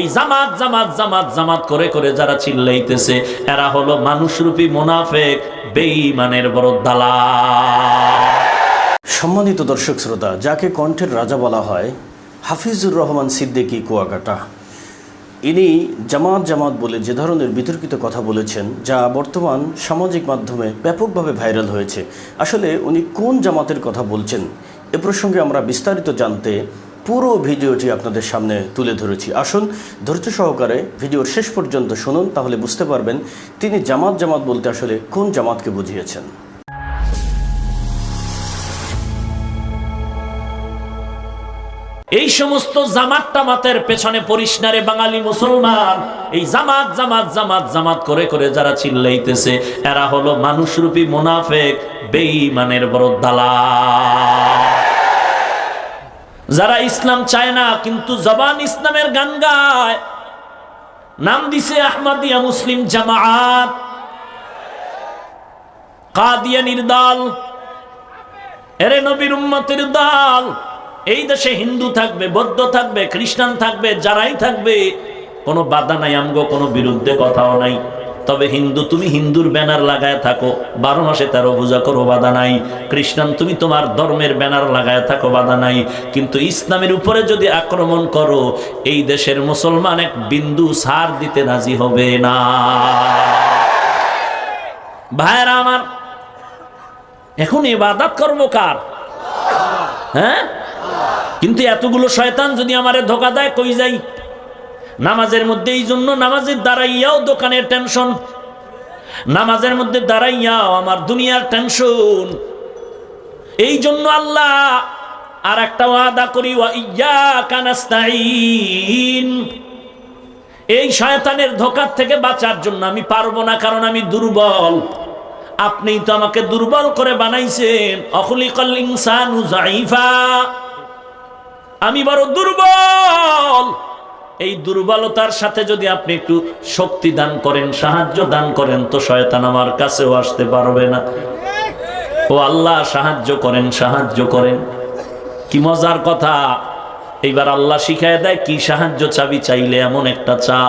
এই জামাত জামাত জামাত জামাত করে করে যারা চিল্লাইতেছে, এরা হলো মানুষরূপী মোনাফেক, বেঈমানের বড় দালা সম্মানিত দর্শক শ্রোতা, যাকে কণ্ঠের রাজা বলা হয়, হাফিজুর রহমান সিদ্দিকী কুয়াকাটা। ইনি জামাত জামাত বলে যে ধরনের বিতর্কিত কথা বলেছেন, যা বর্তমান সামাজিক মাধ্যমে ব্যাপকভাবে ভাইরাল হয়েছে। আসলে উনি কোন জামাতের কথা বলছেন, এ প্রসঙ্গে আমরা বিস্তারিত জানতে পুরো ভিডিওটি আপনাদের সামনে তুলে ধরেছি। আসুন, ধৈর্য সহকারে ভিডিওর শেষ পর্যন্ত শুনুন, তাহলে বুঝতে পারবেন তিনি জামাত জামাত বলতে আসলে কোন জামাতকে বুঝিয়েছেন। এই সমস্ত জামাত টামাতের পেছনে পরিষ্কারে বাঙালি মুসলমান। এই জামাত জামাত জামাত জামাত করে করে যারা চিল্লাইতেছে, এরা হলো মানুষরূপী মোনাফেক, বেঈমানের বড় দালা যারা ইসলাম চায় না, কিন্তু জবান ইসলামের গান গায়। নাম দিছে আহমদিয়া মুসলিম জামাত কাদিয়ানির দল এরে নবীর উম্মতের দল। এই দেশে হিন্দু থাকবে, বৌদ্ধ থাকবে, খ্রিস্টান থাকবে, যারাই থাকবে, কোনো বাধা নাই, আমগো কোনো বিরুদ্ধে কথাও নাই। তবে হিন্দু, তুমি হিন্দুর ব্যানার লাগায় থাকো। বারো মাসে তেরো পূজা করো, বাধা নাই। খ্রিস্টান, তুমি তোমার ধর্মের ব্যানার লাগায় থাকো, বাধা নাই। কিন্তু ইসলামের উপরে যদি আক্রমণ করো, এই দেশের মুসলমান এক বিন্দু সার দিতে রাজি হবে না। ভাইরা আমার, এখন ইবাদত করব কার? হ্যাঁ? কিন্তু এতগুলো শয়তান যদি আমারে ধোকা দেয়, কই যাই? নামাজের মধ্যে এই জন্য নামাজের দাঁড়াইয়াও দোকানের টেনশন নামাজের মধ্যে দাঁড়াইয়াও আমার দুনিয়ার টেনশন এই জন্য আল্লাহ আর একটা ওয়াদা করি ইয়া এই শয়তানের ধোকার থেকে বাঁচার জন্য আমি পারব না, কারণ আমি দুর্বল। আপনি তো আমাকে দুর্বল করে বানাইছেন। অখলিকল ইনসানু জাইফা আমি বড় দুর্বল। এই দুর্বলতার সাথে যদি আপনি একটু শক্তি দান করেন, সাহায্য দান করেন, তো শয়তান আমার কাছেও আসতে পারবে না। ও আল্লাহ, সাহায্য করেন সাহায্য করেন। কি মজার কথা, এইবার আল্লাহ শিখায় দেয়, কি সাহায্য চাবি চাইলে এমন একটা চা,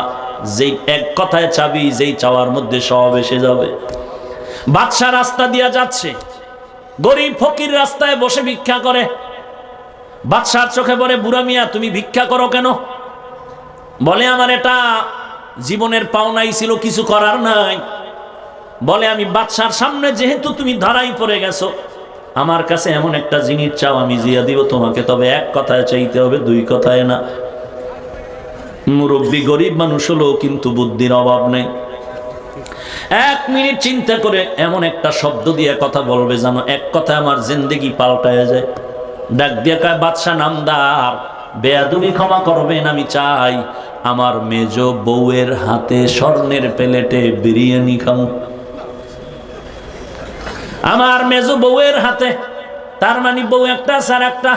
যেই এক কথায় চাবি, যেই চাওয়ার মধ্যে সব এসে যাবে। বাদশা রাস্তা দিয়া যাচ্ছে, গরিব ফকির রাস্তায় বসে ভিক্ষা করে। বাদশার চোখে বলে বুড়া মিয়া, তুমি ভিক্ষা করো কেন? বলে, আমার এটা জীবনের পাওনাই ছিল, কিছু করার নাই। বলে, আমি বাদশার সামনে যেহেতু তুমি ধরাই পড়ে গেছো, আমার কাছে এমন একটা জিনিস চাও, আমি জিয়া দিব তোমাকে। তবে এক কথায় চাইতে হবে, দুই কথায় না। মুরব্বী গরিব মানুষ হলো কিন্তু বুদ্ধির অভাব নেই। এক মিনিট চিন্তা করে এমন একটা শব্দ দিয়ে কথা বলবে জানো, এক কথায় আমার জিন্দেগি পাল্টায় যায়। ডাক দিয়ে কয়, বাদশা নামদার বেয়াদুমি ক্ষমা করবেন, আমি চাই। আমার মেজ বউয়ের হাতে স্বর্ণের প্লেটে বিরিয়ানি খাও আমার মেজ বউয়ের হাতে, তার মানে বউ একটা, স্যার একটা।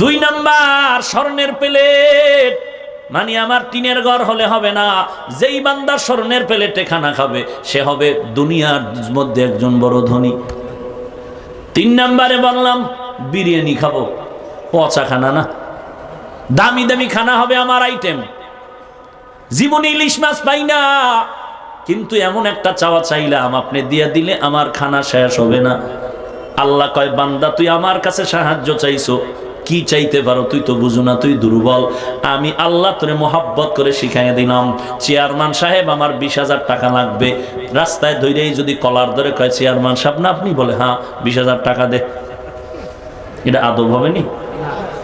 দুই নাম্বার স্বর্ণের প্লেট মানে আমার টিনের ঘর হলে হবে না। যেই বান্দা স্বর্ণের প্লেটে খানা খাবে, সে হবে দুনিয়ার মধ্যে একজন বড় ধনী। তিন নাম্বারে বললাম, বিরিয়ানি খাব। পচা খানা না। দামি দামি খানা হবে আমার আইটেম জীবনে ইলিশ মাছ পাই না। কিন্তু এমন একটা চাওয়া চাইলাম, আপনি দিয়ে দিলে আমার খানা শেষ হবে না। আল্লাহ কয়, বান্দা, তুই আমার কাছে সাহায্য চাইছো। কি চাইতে পারো তুই তো বুঝো না, তুই দুর্বল। আমি আল্লাহ তোরে মোহাব্বত করে শিখাই দিলাম। চেয়ারম্যান সাহেব, আমার বিশ হাজার টাকা লাগবে। রাস্তায় ধৈরেই যদি কলার ধরে কয়, চেয়ারম্যান সাহেব, না, আপনি বলে হ্যাঁ বিশ হাজার টাকা দে। এটা আদব হবে নি?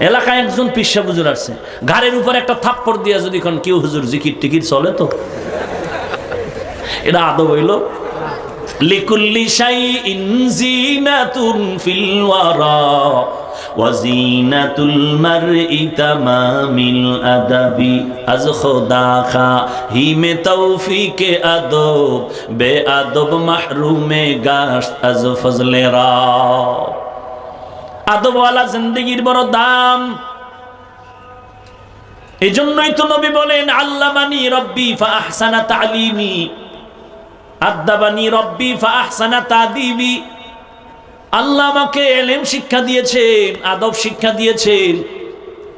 এলাকায় একজন পিসা হুজুর আসছে। ঘাড়ের উপর একটা থাপ্পড় দিয়া যদি কোন, কেউ হুজুর জিকির টিকির চলে তো? এটা আদব হইল। লিকুল্লি আদাবি আজ হিমে আদব, বে আদব মাহরুমে গাশত আজ ফজলে রা। আদবওয়ালা জিন্দগির বড় দাম। এই জন্যই তো নবী বলেন, আল্লামানি রব্বি ফা আহসানা তালিমি। আদাবানি রব্বি ফা আহসানা তাদিবি। আল্লাহ আমাকে এলেম শিক্ষা দিয়েছেন, আদব শিক্ষা দিয়েছেন।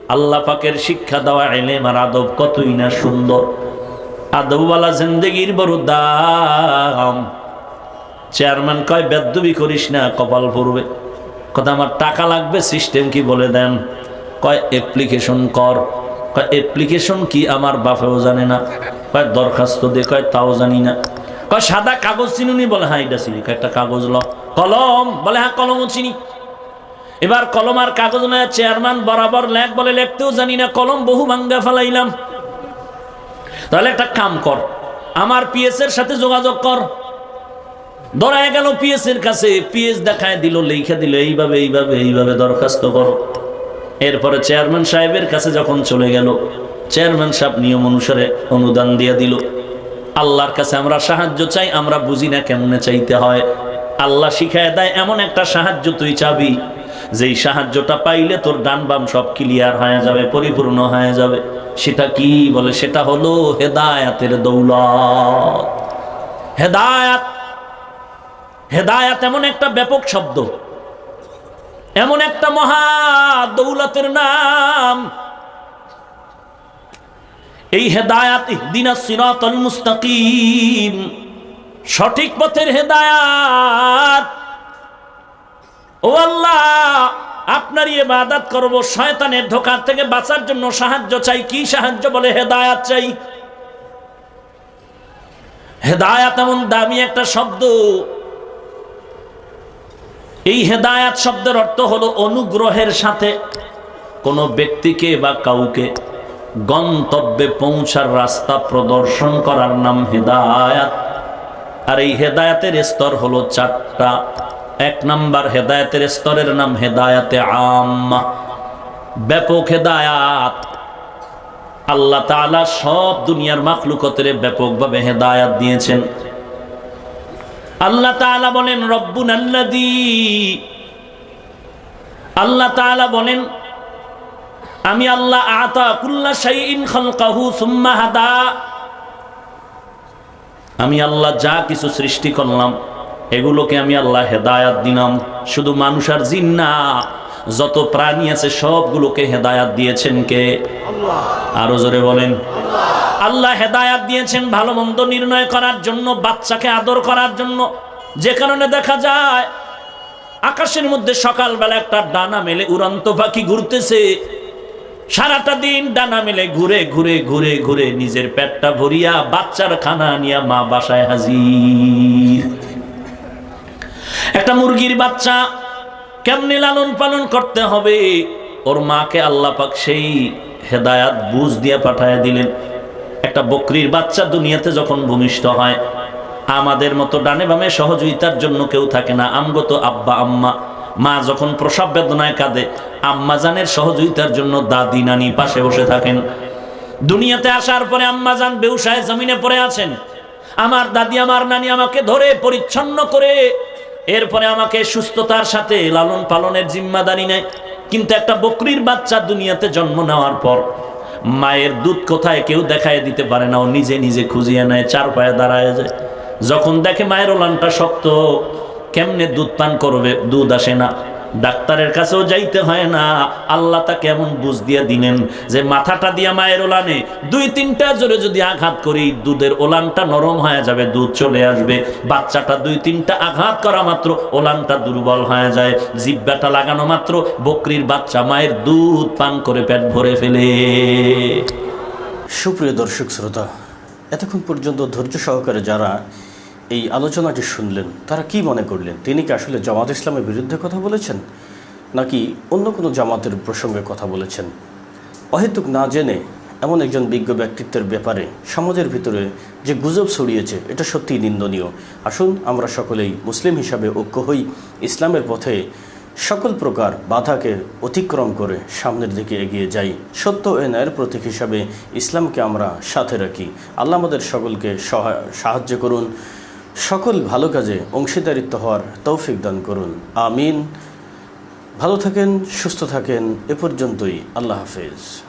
আল্লাহ পাকের শিক্ষা দেওয়া এলেম আর আদব কতই না সুন্দর। আদবওয়ালা জিন্দগির বড় দাম। চেয়ারম্যান কয় বেদ্যবি করিস না, কপাল পড়বে কথা আমার টাকা লাগবে সিস্টেম কি বলে দেন? কয় অ্যাপ্লিকেশন কর। কয় অ্যাপ্লিকেশন কি? আমার বাপেও জানে না। কয়, দরখাস্ত দে। কয়, তাও জানি না। কয়, সাদা কাগজ চিনুনি বলে হ্যাঁ এটা চিনি। একটা কাগজ ল। কলম, বলে হ্যাঁ কলমও চিনি। এবার কলম আর কাগজ নয় চেয়ারম্যান বরাবর লেখ বলে, লেখতেও জানি না, কলম বহু ভাঙ্গা ফেলাইলাম। তাহলে একটা কাম কর, আমার পিএস এর সাথে যোগাযোগ কর। ধরায় গেল পিএস এর কাছে, পিএস দেখায় দিল, লেখা দিল, এইভাবে এইভাবে এইভাবে দরখাস্ত করো। এরপরে চেয়ারম্যান সাহেবের কাছে যখন চলে গেল, চেয়ারম্যান সাহেব নিয়ম অনুসারে অনুদান দিয়ে দিল। আল্লাহর কাছে আমরা সাহায্য চাই, আমরা বুঝি না কেমনে চাইতে হয়। আল্লাহ শিখায় দেয়, এমন একটা সাহায্য তুই চাবি। যেই সাহায্যটা পাইলে তোর ডান বাম সব ক্লিয়ার হয়ে যাবে, পরিপূর্ণ হয়ে যাবে। সেটা কি বলে? সেটা হলো হেদায়াতের দৌলত। হেদায়াত হেদায়াত এমন একটা ব্যাপক শব্দ, এমন একটা মহা দৌলতের নাম। এই হেদায়াত ইহদিনা সিরাতাল মুস্তাকিম, সঠিক পথের হেদায়াত। ও আল্লাহ আপনার ইবাদত করব, শয়তানের ধোকার থেকে বাঁচার জন্য সাহায্য চাই, কি সাহায্য বলে হেদায়াত চাই? হেদায়াত এমন দামি একটা শব্দ এই হেদায়াত শব্দের অর্থ হলো অনুগ্রহের সাথে কোনো ব্যক্তিকে বা কাউকে গন্তব্যে পৌঁছার রাস্তা প্রদর্শন করার নাম হেদায়াত। আর এই হেদায়াতের স্তর হলো চারটা। এক নাম্বার হেদায়াতের স্তরের নাম হেদায়াতে আম্মা ব্যাপক হেদায়াত। আল্লাহ তাআলা সব দুনিয়ার মাখলুকতের ব্যাপকভাবে হেদায়াত দিয়েছেন। আল্লাহ তাআলা বলেন রব্বুন আল্লাদি আল্লাহ তাআলা বলেন, আমি আল্লাহ আতা কুল্লা শাইইন খালকাহু সুম্মা হাদা। আমি আল্লাহ যা কিছু সৃষ্টি করলাম, এগুলোকে আমি আল্লাহ হেদায়াত দিলাম। শুধু মানুষ আর জিন না, যত প্রাণী আছে সবগুলোকে হেদায়াত দিয়েছেন কে? আরও জোরে বলেন। আল্লাহ হেদায়াত দিয়েছেন ভালো মন্দ নির্ণয় করার জন্য, বাচ্চাকে আদর করার জন্য। যে কারণে দেখা যায়, আকাশের মধ্যে সকালবেলা একটা ডানা মেলে উড়ন্ত পাখি ঘুরতেছে। সারাটা দিন ডানা মেলে ঘুরে ঘুরে ঘুরে ঘুরে নিজের পেটটা ভরিয়া বাচ্চার খানা নিয়া মা বাসায় হাজির। একটা মুরগির বাচ্চা কেমনি লালন পালন করতে হবে? ওর মাকে আল্লাহ পাক সেই হেদায়াত বুঝ দিয়ে পাঠায় দিলেন। একটা বকরির বাচ্চা দুনিয়াতে যখন ভূমিষ্ঠ হয়, আমাদের মতো ডানে বামে সহযোগিতার জন্য কেউ থাকে না। আমগত আব্বা, আম্মা। মা যখন প্রসব বেদনায় কাঁদে, আম্মা জানের সহযোগিতার জন্য দাদি, নানি পাশে বসে থাকেন। দুনিয়াতে আসার পরে আম্মা জান বেউসায় জমিনে পড়ে আছেন। আমার দাদি, আমার নানি আমাকে ধরে পরিচ্ছন্ন করে, এরপরে আমাকে সুস্থতার সাথে লালন পালনের জিম্মাদারি নেয়। কিন্তু একটা বকরির বাচ্চা দুনিয়াতে জন্ম নেওয়ার পর মায়ের দুধ কোথায় কেউ দেখায় দিতে পারে না, ও নিজে নিজে খুঁজিয়ে নেয় চার পায়ে দাঁড়ায় যায়। যখন দেখে মায়ের ওলানটা শক্ত, কেমনে দুধ পান করবে, দুধ আসে না। ডাক্তারের কাছেও যাইতে হয় না। আল্লাহ তাকে এমন বুঝ দিয়া দিলেন যে, মাথাটা দিয়া মায়ের ওলানে, দুই তিনটা জোরে যদি আঘাত করি, দুধের ওলানটা নরম হয়ে যাবে, দুধ চলে আসবে। বাচ্চাটা দুই তিনটা আঘাত করা মাত্র, ওলানটা দুর্বল হয়ে যায়। জিব্বাটা লাগানো মাত্র, বকরির বাচ্চা মায়ের দুধ পান করে পেট ভরে ফেলে। সুপ্রিয় দর্শক শ্রোতা, এতক্ষণ পর্যন্ত ধৈর্য সহকারে যারা এই আলোচনাটি শুনলেন। তারা কি মনে করলেন? তিনি কি আসলে জামাত ইসলামের বিরুদ্ধে কথা বলেছেন? নাকি অন্য কোনো জামাতের প্রসঙ্গে কথা বলেছেন? অহেতুক না জেনে এমন একজন বিজ্ঞ ব্যক্তিত্বের ব্যাপারে সমাজের ভিতরে যে গুজব ছড়িয়েছে, এটা সত্যিই নিন্দনীয়। আসুন, আমরা সকলেই মুসলিম হিসাবে ঐক্য হই, ইসলামের পথে সকল প্রকার বাধাকে অতিক্রম করে সামনের দিকে এগিয়ে যাই। সত্য ও ন্যায়ের প্রতীক হিসাবে ইসলামকে আমরা সাথে রাখি। আল্লাহ আমাদের সকলকে সহায় সাহায্য করুন। সকল ভালো কাজে অংশীদারিত্ব হওয়ার তৌফিক দান করুন। আমিন। ভালো থাকেন, সুস্থ থাকেন, এ পর্যন্তই। আল্লাহ হাফেজ।